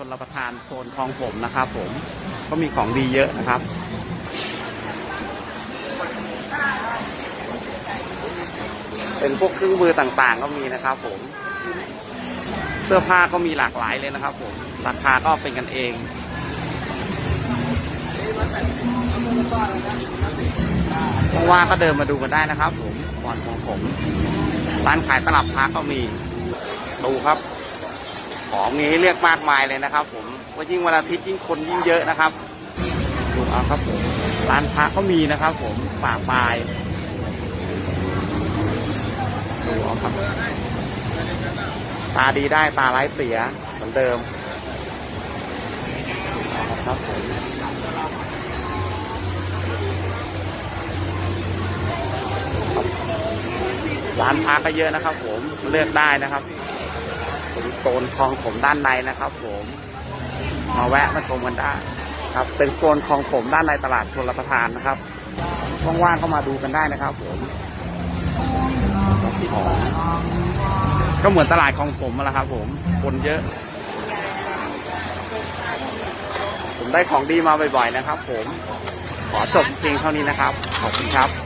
ชนรับประทานโซนคลองผมนะครับผมก็มีของดีเยอะนะครับ เป็นพวกเครื่องมือต่างๆ ก็มีนะครับผม เสื้อผ้าก็มีหลากหลายเลยนะครับผม ราคาก็เป็นกันเอง ว่างๆก็เดินมาดูกันได้นะครับผมก่อนของผม ร้านขายตลับพระก็มี ดูครับ ของมีให้เลือกมากมายเลยนะครับ ผมว่ายิ่งวันอาทิตย์ยิ่งคนยิ่งเยอะนะครับดูเอาครับผมร้านพระก็มีนะครับ ผมป่าปลายดูเอาครับ ตาดีได้ตาไร้เสียเหมือนเดิมครับผมร้านพาก็เยอะนะครับ ผมเลือกได้นะครับ โซนคลองผมด้านในนะครับ ผม มาแวะมาชมกันได้ครับ เป็นโซนคลองผมด้านในตลาดชลประทานนะครับว่างๆก็มาดูกันได้นะครับ ผมก็เหมือนตลาดคลองผมแหละครับ ผมคนเยอะ ผมได้ของดีมาบ่อยๆนะครับ ผมขอจบเพียงเท่านี้นะครับ ขอบคุณครับ